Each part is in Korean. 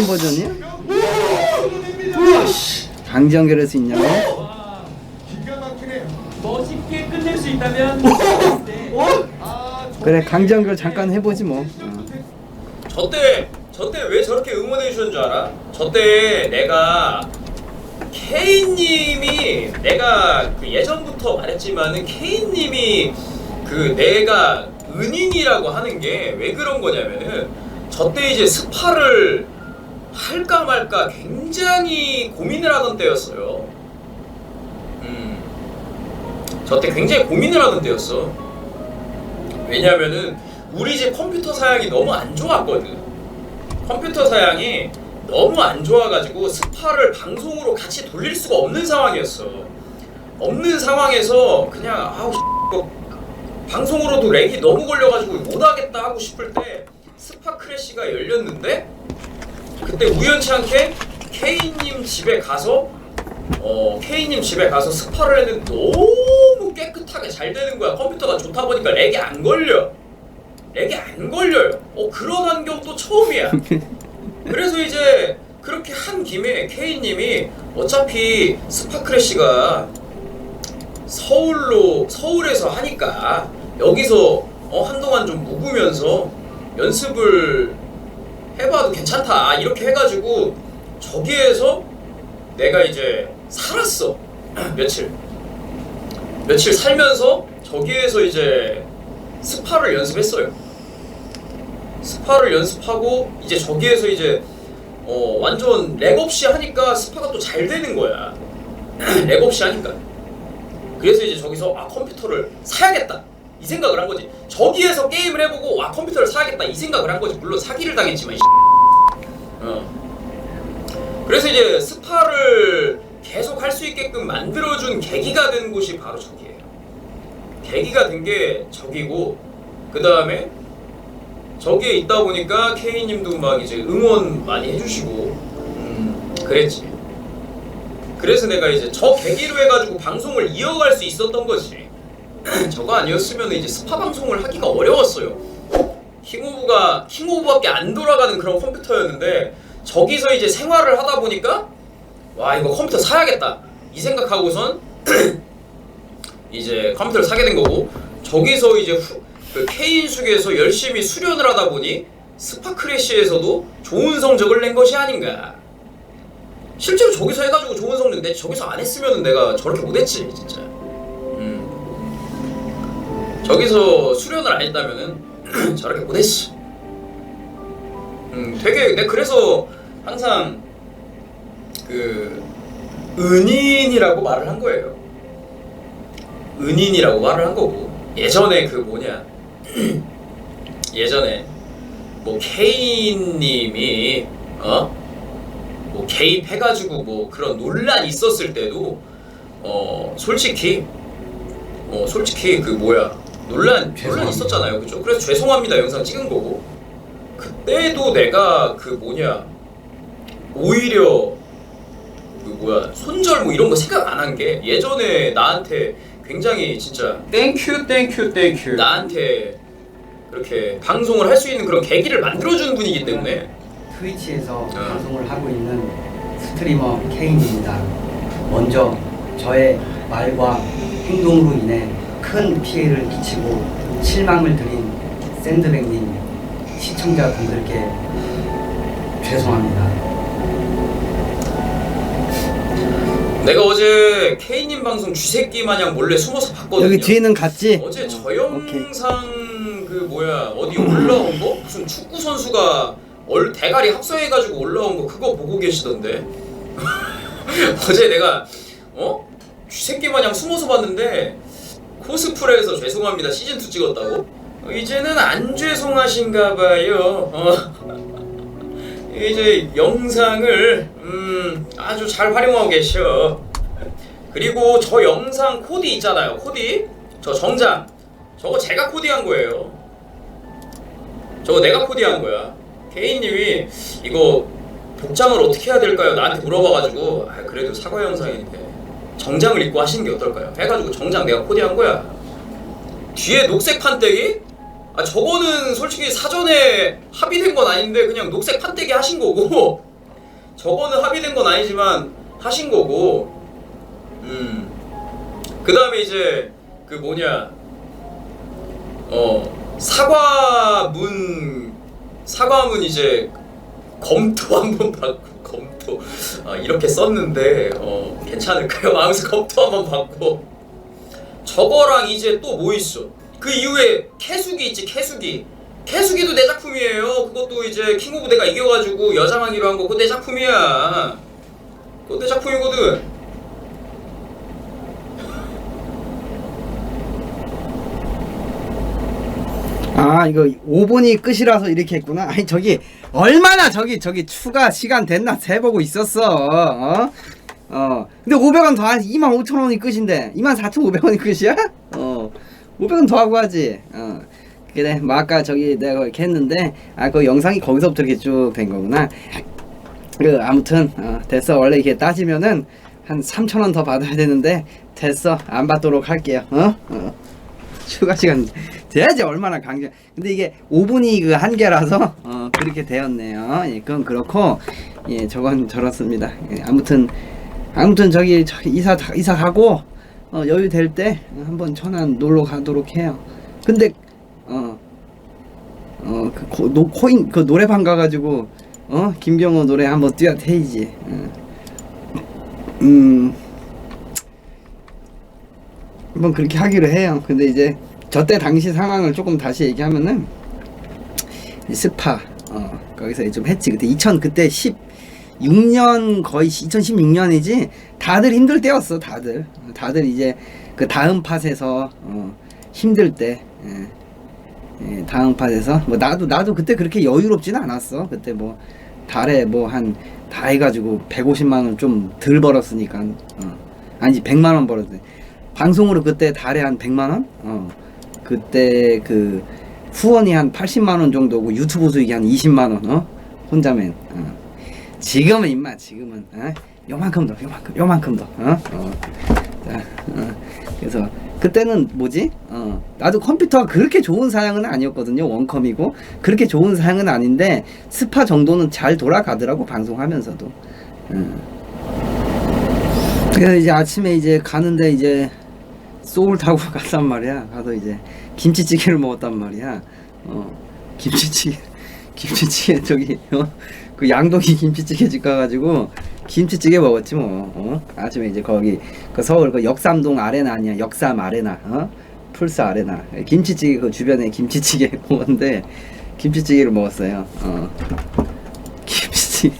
이런 버전이야? 강정결할 수 있냐고? 멋있게 끝낼 수 있다면 네. 아, 그래 강정결 잠깐 해보지 뭐. 저때 저때 왜 저렇게 응원해 주셨는 줄 알아? 저때 내가 케인님이 내가 그 예전부터 말했지만은 케인님이 그 내가 은인이라고 하는 게 왜 그런 거냐면은 저때 이제 스파를 할까 말까 굉장히 고민을 하던 때였어요. 음, 저 때 굉장히 고민을 하던 때였어. 왜냐면은 우리 집 컴퓨터 사양이 너무 안 좋았거든. 컴퓨터 사양이 너무 안 좋아가지고 스파를 방송으로 같이 돌릴 수가 없는 상황이었어. 없는 상황에서 그냥 아우 이거 방송으로도 렉이 너무 걸려가지고 못하겠다 하고 싶을 때 스파 크래시가 열렸는데 그때 우연치 않게 K님 집에 가서 어 K님 집에 가서 스파를 했는데 너무 깨끗하게 잘 되는 거야. 컴퓨터가 좋다 보니까 렉이 안 걸려. 렉이 안 걸려요. 어 그런 환경도 처음이야. 그래서 이제 그렇게 한 김에 K님이 어차피 스파 크래시가 서울로 서울에서 하니까 여기서 어, 한동안 좀 묵으면서 연습을 해봐도 괜찮다. 이렇게 해가지고 저기에서 내가 이제 살았어. 며칠. 며칠 살면서 저기에서 이제 스파를 연습했어요. 스파를 연습하고 이제 저기에서 이제 어 완전 렉 없이 하니까 스파가 또 잘 되는 거야. 렉 없이 하니까. 그래서 이제 저기서 아 컴퓨터를 사야겠다 이 생각을 한 거지. 저기에서 게임을 해보고 와 컴퓨터를 사야겠다 이 생각을 한 거지. 물론 사기를 당했지만 이 어. 그래서 이제 스파를 계속 할 수 있게끔 만들어준 계기가 된 곳이 바로 저기예요. 계기가 된 게 저기고 그 다음에 저기에 있다 보니까 K님도 막 이제 응원 많이 해주시고 음, 그랬지. 그래서 내가 이제 저 계기로 해가지고 방송을 이어갈 수 있었던 거지. 저거 아니었으면 이제 스파 방송을 하기가 어려웠어요. 킹오브가 킹오브밖에 안 돌아가는 그런 컴퓨터였는데 저기서 이제 생활을 하다 보니까 와 이거 컴퓨터 사야겠다 이 생각하고선 이제 컴퓨터를 사게 된 거고 저기서 이제 후, 그 K인숙에서 열심히 수련을 하다 보니 스파 크래시에서도 좋은 성적을 낸 것이 아닌가. 실제로 저기서 해가지고 좋은 성적 내 저기서 안 했으면 내가 저렇게 못했지 진짜. 음. 저기서 수련을 안 했다면은 저렇게 못했지. 음, 되게 내 그래서 항상 그 은인이라고 말을 한 거예요. 은인이라고 말을 한 거고 예전에 그 뭐냐 예전에 뭐 케인님이 어? 뭐 개입해가지고 뭐 그런 논란 있었을 때도 어 솔직히 어 솔직히 그 뭐야 논란 논란. 있었잖아요 그죠? 그래서 죄송합니다 영상 찍은 거고 그때도 내가 그 뭐냐 오히려 그 뭐야 손절 뭐 이런 거 생각 안 한 게 예전에 나한테 굉장히 진짜 땡큐 땡큐 땡큐 나한테 그렇게 방송을 할 수 있는 그런 계기를 만들어주는 분이기 때문에 트위치에서 방송을 하고 있는 스트리머 케인입니다. 먼저 저의 말과 행동으로 인해 큰 피해를 끼치고 실망을 드린 샌드백님 시청자분들께 죄송합니다. 내가 어제 K님 방송 쥐새끼 마냥 몰래 숨어서 봤거든요. 여기 뒤에는 갔지? 어제 저. 영상 그 뭐야 어디 올라온 거 무슨 축구 선수가 얼 대가리 합성해가지고 올라온 거 그거 보고 계시던데 어제 내가 어 쥐새끼 마냥 숨어서 봤는데 코스프레에서 죄송합니다. 시즌 2 찍었다고? 어, 이제는 안 죄송하신가 봐요. 어. 이제 영상을 음, 아주 잘 활용하고 계셔. 그리고 저 영상 코디 있잖아요. 코디? 저 정장. 저거 제가 코디한 거예요. 저거 내가 코디한 거야. 케이님이 이거 복장을 어떻게 해야 될까요? 나한테 물어봐가지고. 아, 그래도 사과 영상인데 정장을 입고 하시는 게 어떨까요? 해가지고 정장 내가 코디한 거야 뒤에 녹색 판때기? 아 저거는 솔직히 사전에 합의된 건 아닌데 그냥 녹색 판때기 하신 거고 저거는 합의된 건 아니지만 하신 거고 음. 그 다음에 이제 그 뭐냐 어 사과문 사과문 이제 검토 한번 받고 검 토 아, 이렇게 썼는데 어 괜찮을까요? 하면서 검토 한번 받고 저거랑 이제 또 뭐 있어? 그 이후에 캐수기 있지 캐수기 캐수기도 내 작품이에요. 그것도 이제 킹 오브 내가 이겨가지고 여장하기로 한거 그거 내 작품이야. 그거 내 작품이거든. 아 이거 5분이 끝이라서 이렇게 했구나. 아니 저기 얼마나 저기 저기 추가 시간 됐나 세보고 있었어 어? 어. 근데 500원 더하지. 25,000원이 끝인데. 24,500원이 끝이야? 어. 500원 더 하고 하지. 어. 그래 뭐 아까 저기 내가 이렇게 했는데 아 그 영상이 거기서부터 이렇게 쭉 된 거구나. 그 아무튼 어, 됐어. 원래 이렇게 따지면은 한 3,000원 더 받아야 되는데 됐어. 안 받도록 할게요. 어? 어. 추가 시간 돼야지 얼마나 강제. 근데 이게 5분이 그 한계라서 어 그렇게 되었네요. 예 그건 그렇고 예 저건 저렇습니다. 예, 아무튼 아무튼 저기, 저기 이사 이사 가고 어 여유 될 때 한번 천안 놀러 가도록 해요. 근데 어 어그 코인 그 노래방 가 가지고 어 김병호 노래 한번 뛰어 태이지. 어. 음 한번 그렇게 하기로 해요. 근데 이제 저때 당시 상황을 조금 다시 얘기하면은 이 스파 어 거기서 좀 했지. 그때 2000 그때 16년 거의 2016년이지 다들 힘들 때였어. 다들 다들 이제 그 다음 팟에서 어 힘들 때 예. 예, 다음 팟에서 뭐 나도 나도 그때 그렇게 여유롭지는 않았어. 그때 뭐 달에 뭐 한 다 해가지고 150만 원 좀 덜 벌었으니까 어. 아니지 100만 원 벌었네. 방송으로 그때 달에 한 100만 원? 어. 그때 그 후원이 한 80만 원 정도고 유튜브 수익이 한 20만 원. 어? 혼자면. 어. 지금은 임마 지금은 어? 요만큼 더 요만큼 요만큼 더. 어? 어. 자, 어. 그래서 그때는 뭐지? 어. 나도 컴퓨터가 그렇게 좋은 사양은 아니었거든요. 원컴이고 그렇게 좋은 사양은 아닌데 스파 정도는 잘 돌아가더라고 방송하면서도. 어. 그래서 이제 아침에 이제 가는데 이제 소울 타고 갔단 말이야. 가서 이제 김치찌개를 먹었단 말이야. 어, 김치찌개, 김치찌개 저기 어, 그 양동이 김치찌개 집 가가지고 김치찌개 먹었지 뭐. 어? 아침에 이제 거기 그 서울 그 역삼동 아레나 아니야? 역삼 아레나, 어? 풀스 아레나. 김치찌개 그 주변에 김치찌개 먹었는데 김치찌개를 먹었어요. 어. 김치찌개.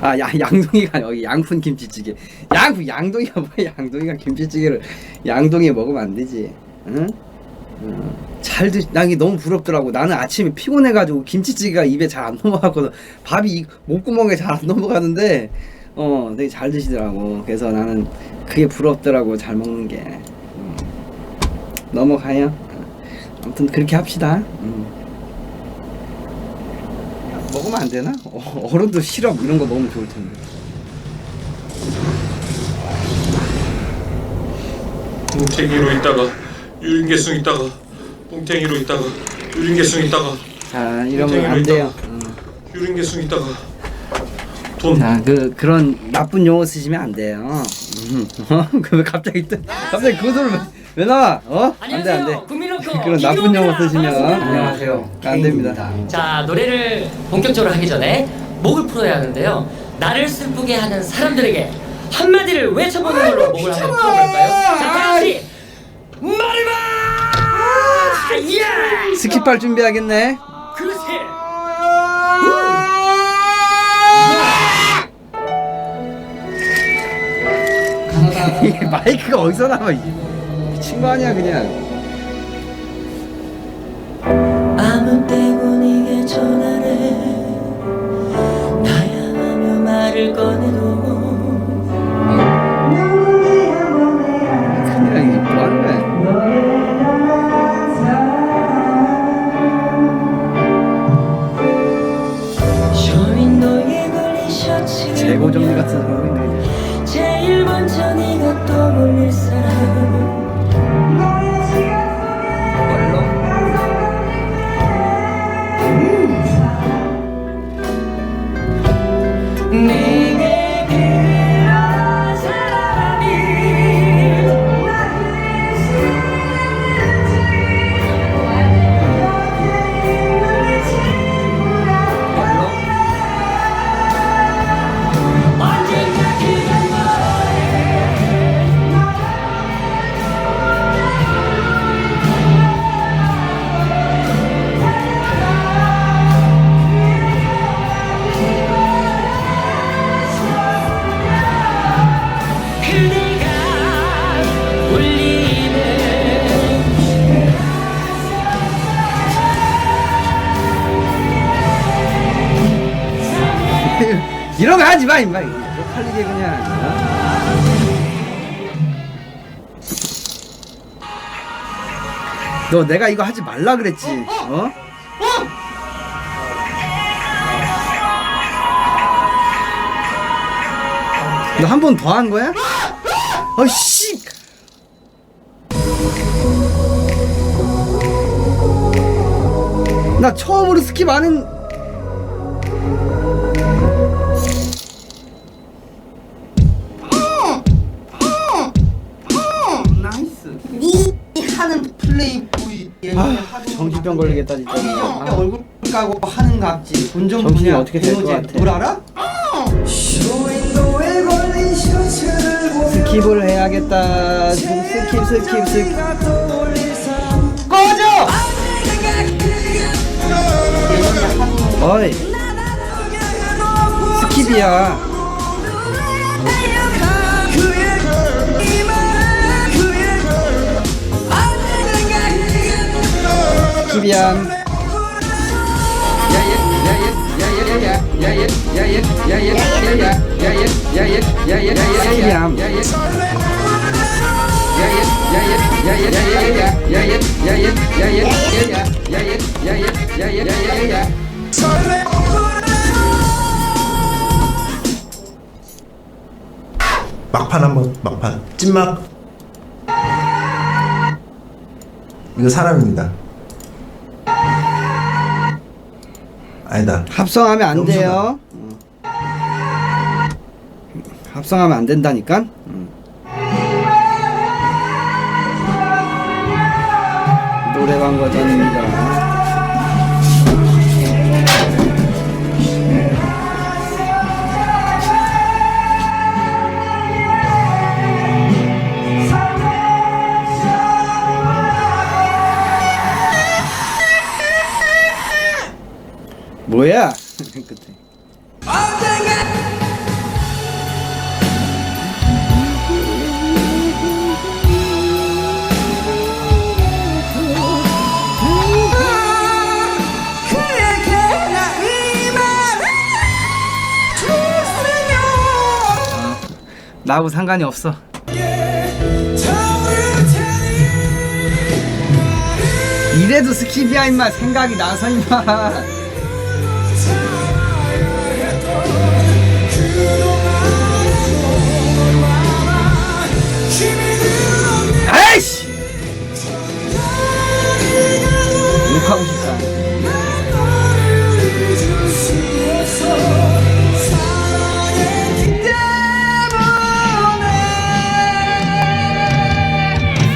아, 야, 양동이가 여기 양푼 김치찌개. 양, 양동이가 뭐야? 양동이가 김치찌개를 양동이에 먹으면 안 되지. 응? 응. 잘 드, 난 이게 너무 부럽더라고. 나는 아침에 피곤해가지고 김치찌개가 입에 잘 안 넘어가거든. 밥이 이 목구멍에 잘 안 넘어가는데, 어, 되게 잘 드시더라고. 그래서 나는 그게 부럽더라고. 잘 먹는 게. 음. 넘어가요. 아무튼 그렇게 합시다. 음. 먹으면 안 되나? 어, 어른도 시럽 이런 거 먹으면 좋을 텐데. 뭉탱이로 있다가 유린계승 있다가 뭉탱이로 있다가 유린계승 있다가 자, 이러면 안 돼요. 어. 유린계승 있다가 돈 자, 그 그런 나쁜 용어 쓰시면 안 돼요. 음. 어? 그왜 갑자기 또 갑자기 그 소리 왜, 왜 나와? 어? 안 돼, 안 돼. 국민로커 그런 나쁜 용어 쓰시면 안녕하세요. 안 됩니다. 케인입니다. 자 노래를 본격적으로 하기 전에 목을 풀어야 하는데요. 나를 슬프게 하는 사람들에게 한마디를 외쳐보는 걸로 목을 한번 풀어볼까요? 자, 다 같이 말해봐! 예! 스킵할 준비하겠네. 그렇지. 이게 마이크가 어디서 나와? 이 미친 거 아니야 그냥. 재고 정리 같은 소리. 제일 먼저 네가 떠올릴 사람 하지 마 임마. 쪽팔리게 그냥 너 내가 이거 하지 말라 그랬지 어? 어. 어? 너한 번 더 한 거야? 어. 어씨. 나 처음으로 스킵 아는 질병 걸리겠다 진짜. 아, 형, 얼굴 까고 하는 갑지 운전 정신이 분야 어떻게 될것 노잼. 같아? 뭘 알아? 스킵을 해야겠다. 스킵 스킵 스킵. 꺼져! 어이 스킵이야. 준비한 준비한 막판 한번 막판. 찐막. 이거 사람입니다. 아니다. 합성하면 안 돼요. 음. 합성하면 안 된다니까. 음. 노래방 버전입니다. 뭐야? 그때. 나하고 상관이 없어. 이래도 스키비야 임마 생각이 나서 임마. 씨. 욕하고 싶다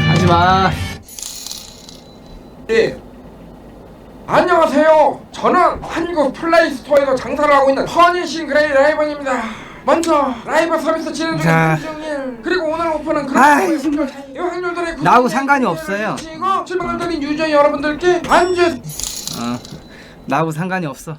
하지마 예. 안녕하세요 저는 한국 플레이스토어에서 장사를 하고 있는 허니싱 그레이 라이번입니다 먼저 라이브 서비스 진행 중인 자. 김종일 그리고 오늘 오픈은 아이, 정말. 확률들의 나하고 상관이 없어요. 실망을 달린 유저 여러분들께 안주 어, 나하고 상관이 없어.